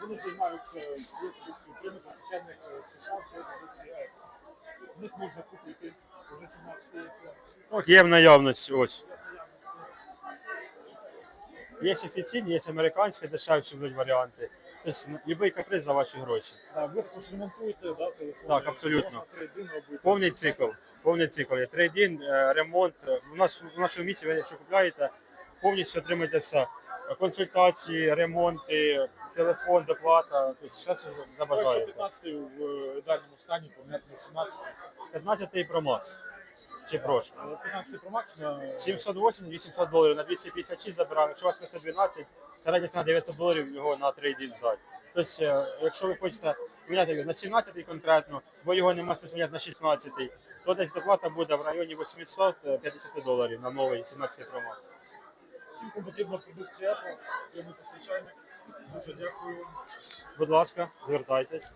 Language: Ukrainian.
Вони займаються цією продукцією при постачальних США, цієї продукції У них можна купити вже 17 iPhone. Так, є в наявності ось. Є офіційні, є американські, дешевші будуть варіанти. Тобто будь-який каприз за ваші гроші. Да, ви ремонтуєте да, телефон. Так, абсолютно. Можна трейдин робити. Повний цикл. Повний цикл. Є трейдин, е, ремонт. У нас в нашому місці, ви якщо купляєте, повністю отримуєте все. Консультації, ремонти, телефон, доплата. Тобто все, що забажаєте. 15 в ідеальному стані, поміняти на 17. 15 Pro Max. Чи прошу. 15 Pro Max на 780-800 доларів на 256 забирав. Якщо у вас 512, середня ціна 900 доларів його на трейдинг здати. Тобто, е, якщо ви хочете міняти його на 17 конкретно, бо його смисла міняти на 16, то десь доплата буде в районі 850 доларів на новий 17 Pro Max. Всім, кому потрібна продукція я постачальник. Дуже дякую. Будь ласка, звертайтесь.